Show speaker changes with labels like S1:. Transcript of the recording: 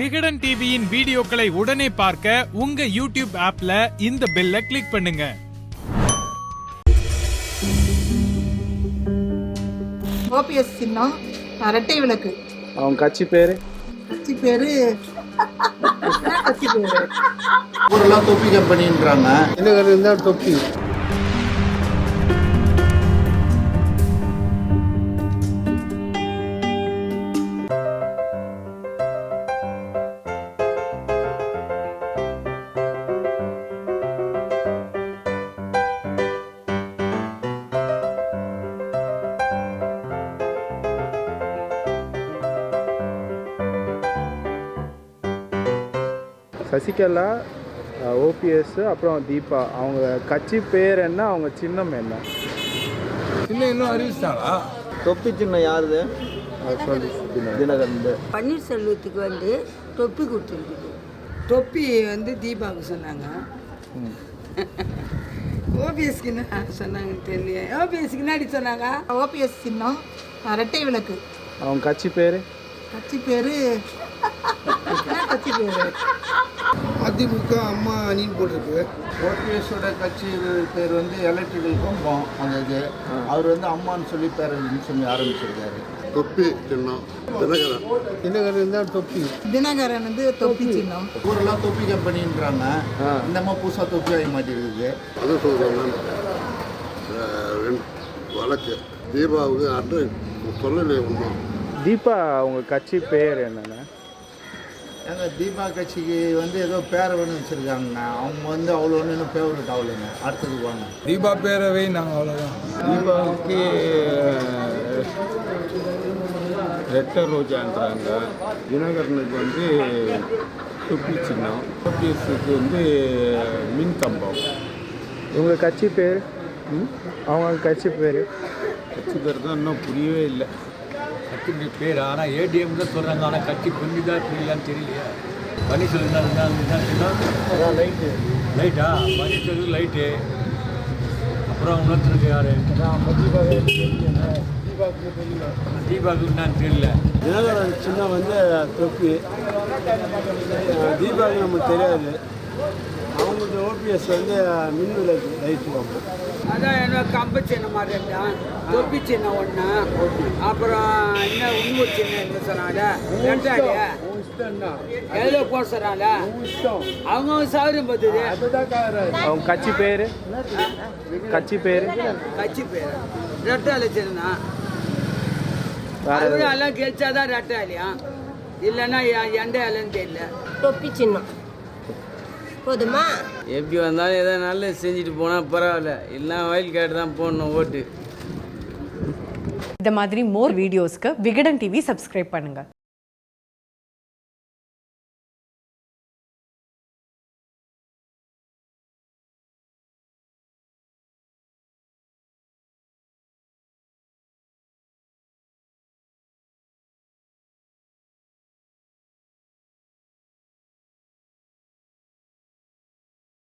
S1: விகடன் டிவியின் வீடியோக்களை உடனே பார்க்க உங்க யூடியூப் ஆப்ல இந்த பெல்ல கிளிக் பண்ணுங்க.
S2: ஓபிஎஸ் சின்னம் இரட்டை விளக்கு.
S3: அவங்க கட்சி பேர்?
S2: கட்சி பேரு? கட்சி பேரு
S4: ஊரெல்லாம் தொப்பி கம்பெனின்றாங்க.
S3: என்ன இருந்தால் தொப்பி? சசிகலா ஓபிஎஸ் அப்புறம் தீபா. அவங்க கட்சி பேர் என்ன அவங்க சின்னம் என்ன?
S5: இன்னும் இன்னும் அறிவிச்சிட்டாங்களா?
S4: தொப்பி சின்னம் யாருது?
S3: அது சொல்லி
S4: தினகரன்.
S6: பன்னீர்செல்வத்துக்கு வந்து தொப்பி கொடுத்துருக்குது.
S2: தொப்பி வந்து தீபாவுக்கு சொன்னாங்க. ஓபிஎஸ்க்கு என்ன சொன்னாங்கன்னு தெரியல ஓபிஎஸ்க்கு முன்னாடி சொன்னாங்க? ஓபிஎஸ் சின்னம் இரட்டை விளக்கு.
S3: அவங்க கட்சி பேர்?
S2: கட்சி பேரு? என்ன கட்சி பேரு?
S5: அதிமுக அம்மா அணின்னு போட்டிருக்கு.
S4: ஓபிஎஸோட கட்சி பேர் வந்து எலக்ட்ரிக்கல் கம்பம் அந்த இது அவர் வந்து அம்மான்னு சொல்லி பேர் சொல்லி ஆரம்பிச்சிருக்காரு.
S7: தொப்பி சின்னம். தினகரன்.
S3: தினகரன் இருந்தால் தொப்பி.
S2: தினகரன் வந்து தொப்பி சின்னம்.
S4: ஊரெல்லாம் தொப்பி கம்பெனின்றாங்க. இந்த மாதிரி புதுசாக தொப்பி ஆகி மாட்டிருக்குது.
S7: அது சொல்கிறேன் வழக்கு. தீபாவுக்கு அட்ரஸ் சொல்லலையே ஒன்றும்
S3: தீபா அவங்க கட்சி பேர் என்னென்ன
S4: எங்க தீபா கட்சிக்கு வந்து ஏதோ பேரை வேணும் வச்சுருக்காங்கண்ணா அவங்க வந்து அவ்வளோ ஒன்றும் இன்னும் ஃபேவரட் ஆகலைங்க அடுத்தது வாங்க.
S5: தீபா பேரவை நாங்கள் அவ்வளோதான்
S8: தீபாவுக்கு ரெட்ட ரோஜான்றாங்க. தினகரனுக்கு வந்து தொப்பி சின்னம். ஓபிஎஸ்க்கு வந்து மின் கம்பம்.
S3: இவங்க கட்சி பேர்? அவங்க கட்சி பேர்?
S8: கட்சி பேர் தான் இன்னும் புரியவே இல்லை.
S9: கட்சி பேர். ஆனால் ஏடிஎம் தான் சொல்கிறாங்க ஆனால் கட்சி புரிஞ்சுதா புரியலான்னு தெரியலையா. பன்னீர்செல்வம் தான் லைட்டு. லைட்டா? பன்னீர்செல்வம் லைட்டு. அப்புறம் இன்னொருத்தருக்கு யார்? தீபாவுக்கு என்னன்னு தெரியல.
S8: தினகரன் சின்னம் வந்து தொப்பி தீபாவுக்கு நமக்கு தெரியாது. அவங்களுக்கு ஓபிஎஸ் வந்து மின் விளக்கு லைட்டு
S6: அதான் என்ன கம்பு சின்ன மாதிரி இருந்தான் தொப்பி சின்ன ஒன்று என்ன என்ன சொன்னாங்க? ரெண்டாடி எதில் போட சொன்னாங்க? அவங்க சௌரியம் பார்த்துது.
S3: அவங்க கட்சி பேர்? கட்சி பேர்?
S6: கட்சி பேர். ரெட்டாளி சின்ன அது எல்லாம் கெளிச்சாதான் ரெட்டாளியா இல்லைன்னா எந்த இலைன்னு தெரியல.
S10: தொப்பி சின்னம். போதுமா?
S11: எப்படி வந்தாலும் ஏதோ நல்லது செஞ்சுட்டு போனால் பரவாயில்ல. இல்லைனா வயல் கேட்டு தான் போடணும் ஓட்டு.
S12: இந்த மாதிரி மோர் வீடியோஸ்க்கு விகடன் டிவி சப்ஸ்கிரைப் பண்ணுங்க.